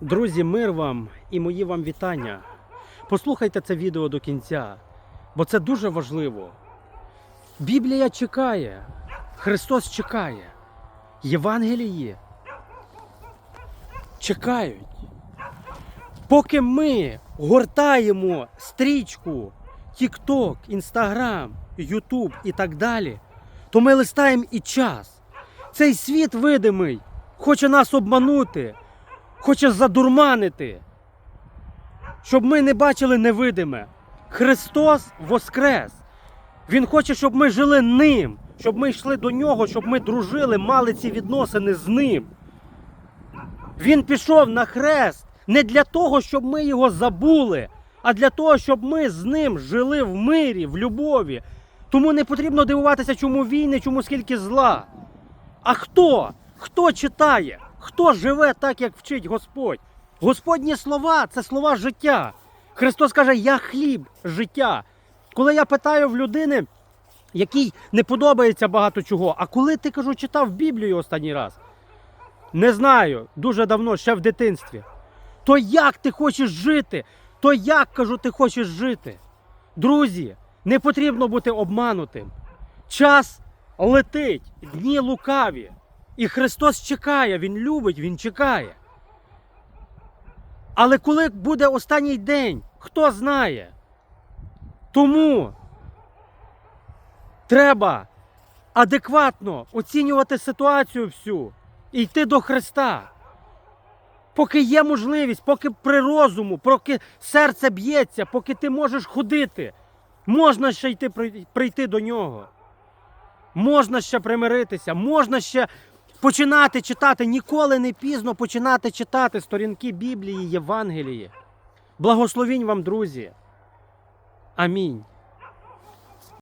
Друзі, мир вам і мої вам вітання. Послухайте це відео до кінця, бо це дуже важливо. Біблія чекає, Христос чекає, Євангелії чекають. Поки ми гортаємо стрічку TikTok, Instagram, YouTube і так далі, то ми листаємо і час. Цей світ видимий хоче нас обманути, хоче задурманити, щоб ми не бачили невидиме. Христос воскрес. Він хоче, щоб ми жили ним, щоб ми йшли до нього, щоб ми дружили, мали ці відносини з ним. Він пішов на хрест не для того, щоб ми його забули, а для того, щоб ми з ним жили в мирі, в любові. Тому не потрібно дивуватися, чому війни, чому скільки зла. А хто? Хто читає? Хто живе так, як вчить Господь? Господні слова це слова життя. Христос каже: Я хліб життя. Коли я питаю в людини, якій не подобається багато чого, а коли ти кажу, читав Біблію останній раз? Не знаю, дуже давно, ще в дитинстві. То як ти хочеш жити? То як кажу, ти хочеш жити? Друзі, не потрібно бути обманутим. Час летить, дні лукаві. І Христос чекає, Він любить, Він чекає. Але коли буде останній день, хто знає? Тому треба адекватно оцінювати ситуацію всю і йти до Христа. Поки є можливість, поки при розуму, поки серце б'ється, поки ти можеш ходити, можна ще йти прий- прийти до нього. Можна ще примиритися, можна ще починати читати. Ніколи не пізно починати читати сторінки Біблії, Євангелії. Благословінь вам, друзі. Амінь.